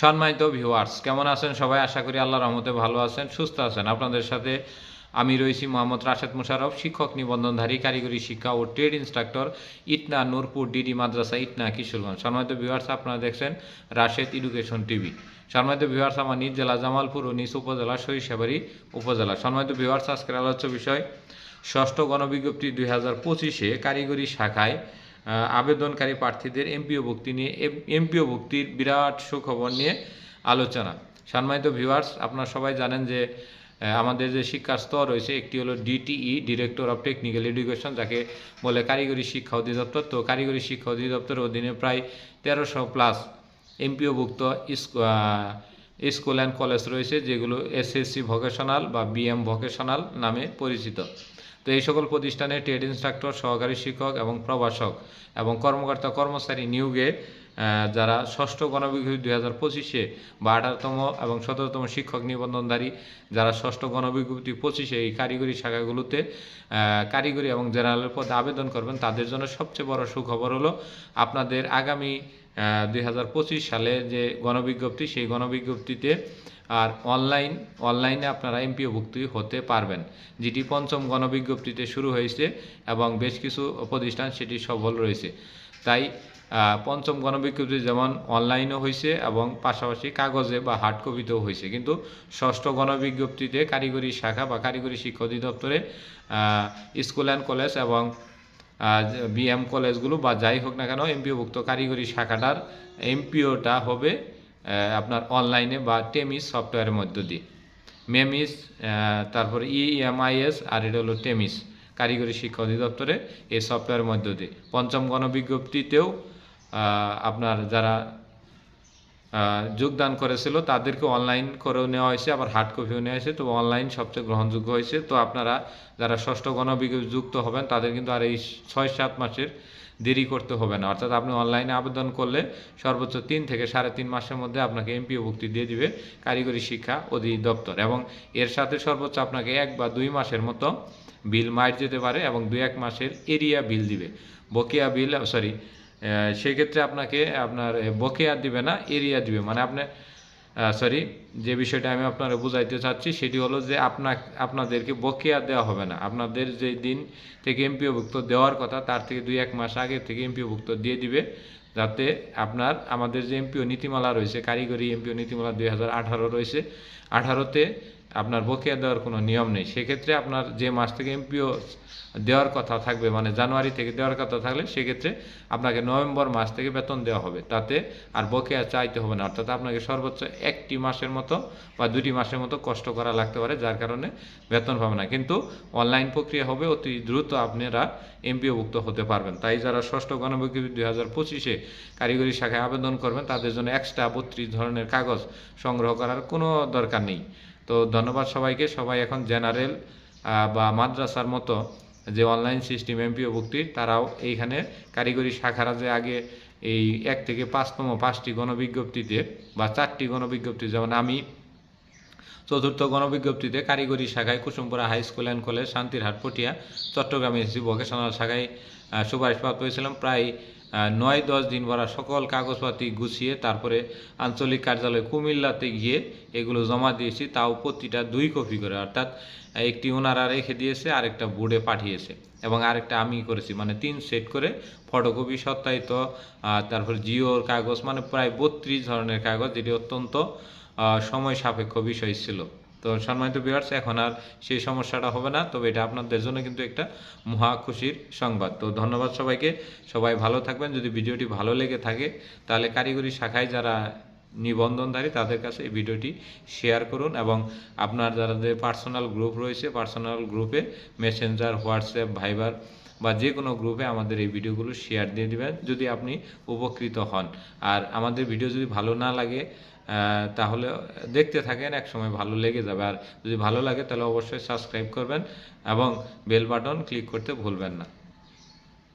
সম্মানিত ভিউয়ার্স কেমন আছেন সবাই? আশা করি আল্লাহ রহমতে ভালো আছেন, সুস্থ আছেন। আপনাদের সাথে আমি রয়েছি মোহাম্মদ রাশেদ মুশারফ শিক্ষক নিবন্ধনধারী, কারিগরি শিক্ষা ও trade instructor Itna Nurpur D মাদ্রাসা, ইটনা কিশোরগঞ্জ। সম্মানিত ভিউয়ার্স আপনারা দেখছেন রাশেদ এডুকেশন টিভি সম্মানিত ভিউয়ার্স আমার নিজ জেলা জামালপুর ও নিজ উপজেলা সরিষাবাড়ি উপজেলা। সম্মানিত ভিউয়ার্স আজকের আলোচ্য বিষয়, ষষ্ঠ গণবিজ্ঞপ্তি দুই হাজার পঁচিশে কারিগরি শাখায় আবেদনকারী প্রার্থীদের এমপিও ভুক্তি নিয়ে এমপিও ভুক্তির বিরাট সুখবর নিয়ে আলোচনা। সম্মানিত ভিউয়ার্স আপনারা সবাই জানেন যে আমাদের যে শিক্ষার স্তর রয়েছে, একটি হলো DTE director of technical education যাকে বলে কারিগরি শিক্ষা অধিদপ্তর। তো কারিগরি শিক্ষা অধিদপ্তরের অধীনে প্রায় তেরোশো প্লাস এমপিওভুক্ত স্কুল অ্যান্ড কলেজ রয়েছে, যেগুলো এসএসসি ভোকেশনাল বা বিএম ভোকেশনাল নামে পরিচিত। তো এই সকল প্রতিষ্ঠানে ট্রেড ইনস্ট্রাক্টর, সহকারী শিক্ষক এবং প্রভাষক এবং কর্মকর্তা কর্মচারী নিয়োগে যারা ষষ্ঠ গণবিজ্ঞপ্তি দুই হাজার পঁচিশে বা আঠারোতম এবং সতেরোতম শিক্ষক নিবন্ধনধারী, যারা ষষ্ঠ গণবিজ্ঞপ্তি পঁচিশে এই কারিগরি শাখাগুলোতে কারিগরি এবং জেনারেলের পদে আবেদন করবেন, তাদের জন্য সবচেয়ে বড় সুখবর হলো, আপনাদের আগামী দুই হাজার পঁচিশ সালে যে গণবিজ্ঞপ্তি, সেই গণবিজ্ঞপ্তিতে আর অনলাইন অনলাইনে আপনারা এমপিওভুক্তি হতে পারবেন। যেটি পঞ্চম গণবিজ্ঞপ্তিতে শুরু হয়েছে এবং বেশ কিছু প্রতিষ্ঠান সেটি সফল রয়েছে। তাই পঞ্চম গণবিজ্ঞপ্তি যেমন অনলাইনও হয়েছে এবং পাশাপাশি কাগজে বা হার্ড কপিতেও হয়েছে। কিন্তু ষষ্ঠ গণবিজ্ঞপ্তিতে কারিগরি শাখা বা কারিগরি শিক্ষা অধিদপ্তরে স্কুল অ্যান্ড কলেজ এবং বিএম কলেজগুলো বা যাই হোক না কেন এমপিওভুক্ত কারিগরি শাখাটার এমপিওটা হবে আপনার অনলাইনে বা টেমিস সফটওয়্যারের মধ্য দিয়ে। মেমিস তারপরে ইএমআইএস আর এটা হলো টেমিস কারিগরি শিক্ষা অধিদপ্তরে এই সফটওয়্যারের মধ্য দিয়ে। পঞ্চম গণবিজ্ঞপ্তিতেও আপনার যারা যোগদান করেছিল। তাদেরকে অনলাইন করেও নেওয়া হয়েছে, আবার হার্ড কপিও নেওয়া হয়েছে। তো অনলাইন সবচেয়ে গ্রহণযোগ্য হয়েছে। তো আপনারা যারা ষষ্ঠ গণবিজ্ঞপ্তি যুক্ত হবেন, তাদের কিন্তু আর এই ছয় সাত মাসের দেরি করতে হবে না। অর্থাৎ আপনি অনলাইনে আবেদন করলে সর্বোচ্চ তিন থেকে সাড়ে তিন মাসের মধ্যে আপনাকে এমপিও ভুক্তি দিয়ে দিবে কারিগরি শিক্ষা অধিদপ্তর। এবং এর সাথে সর্বোচ্চ আপনাকে এক বা দুই মাসের মতো বিল মাইট যেতে পারে এবং দুই এক মাসের এরিয়া বিল দিবে। বকেয়া বিল সরি সেক্ষেত্রে আপনাকে আপনার বকেয়া দিবে না, এরিয়া দিবে। মানে আপনি সরি যে বিষয়টা আমি আপনারা বুঝাইতে চাচ্ছি, সেটি হলো যে আপনার আপনাদেরকে বকেয়া দেওয়া হবে না। আপনাদের যে দিন থেকে এমপিওভুক্ত দেওয়ার কথা, তার থেকে দুই, এক মাস আগে থেকে এমপিওভুক্ত দিয়ে দিবে, যাতে আপনার, আমাদের যে এমপিও নীতিমালা রয়েছে, কারিগরি এমপিও নীতিমালা দুই হাজার আঠারো রয়েছে, আঠারোতে আপনার বকেয়া দেওয়ার কোনো নিয়ম নেই। সেক্ষেত্রে আপনার যে মাস থেকে এমপিও দেওয়ার কথা থাকবে মানে জানুয়ারি থেকে দেওয়ার কথা থাকলে সেক্ষেত্রে আপনাকে নভেম্বর মাস থেকে বেতন দেওয়া হবে। তাতে আর বকেয়া চাইতে হবে না। অর্থাৎ আপনাকে সর্বোচ্চ একটি মাসের মতো বা দুটি মাসের মতো কষ্ট করা লাগতে পারে, যার কারণে বেতন পাবে না। কিন্তু অনলাইন প্রক্রিয়া হবে, অতি দ্রুত আপনারা এমপিওভুক্ত হতে পারবেন। তাই যারা ষষ্ঠ গণবিজ্ঞপ্তি দুই হাজার পঁচিশে কারিগরি শাখায় আবেদন করবেন, তাদের জন্য এক্সট্রা বত্রিশ ধরনের কাগজ সংগ্রহ করার কোনো দরকার নেই। তো ধন্যবাদ সবাইকে। সবাই এখন জেনারেল বা মাদ্রাসার মতো যে অনলাইন সিস্টেম এমপিও ভুক্তি, তারাও এইখানে কারিগরি শাখারা যে আগে এই এক থেকে পাঁচতম, পাঁচটি গণবিজ্ঞপ্তিতে বা চারটি গণবিজ্ঞপ্তি, যেমন আমি চতুর্থ গণবিজ্ঞপ্তিতে কারিগরি শাখায় Kusumpura high school and college, Shantirhat, Patiya, চট্টগ্রামে এসেছি ভোকেশনাল শাখায় সুপারিশপ্রাপ্ত হয়েছিলাম। প্রায় নয় দশ দিন ভরা সকল কাগজপাতি গুছিয়ে তারপরে আঞ্চলিক কার্যালয় কুমিল্লাতে গিয়ে এগুলো জমা দিয়েছি। তাও প্রতিটা দুই কপি করে, অর্থাৎ একটি ওনারা রেখে দিয়েছে, আরেকটা বোর্ডে পাঠিয়েছে এবং আরেকটা আমি করেছি। মানে তিন সেট করে ফটোকপি, সত্যায়িত তারপর জিওর কাগজ মানে প্রায় বত্রিশ ধরনের কাগজ, যেটি অত্যন্ত সময় সাপেক্ষ বিষয় ছিল। তো সম্মানিত বিয়ার্স এখন আর সেই সমস্যাটা হবে না। তবে এটা আপনাদের জন্য কিন্তু একটা মহা খুশির সংবাদ। তো ধন্যবাদ সবাইকে। সবাই ভালো থাকবেন। যদি ভিডিওটি ভালো লেগে থাকে, তাহলে কারিগরি শাখায় যারা নিবন্ধনধারী, তাদের কাছে এই ভিডিওটি শেয়ার করুন এবং আপনার যারা যে পার্সোনাল গ্রুপ রয়েছে পার্সোনাল গ্রুপে মেসেঞ্জার হোয়াটসঅ্যাপ ভাইবার বা যে কোনো গ্রুপে আমাদের এই ভিডিওগুলো শেয়ার দিয়ে দেবেন, যদি আপনি উপকৃত হন। আর আমাদের ভিডিও যদি ভালো না লাগে তাহলে দেখতে থাকেন এক সময় ভালো লেগে যাবে। আর যদি ভালো লাগে, তাহলে অবশ্যই সাবস্ক্রাইব করবেন এবং বেল বাটন ক্লিক করতে ভুলবেন না।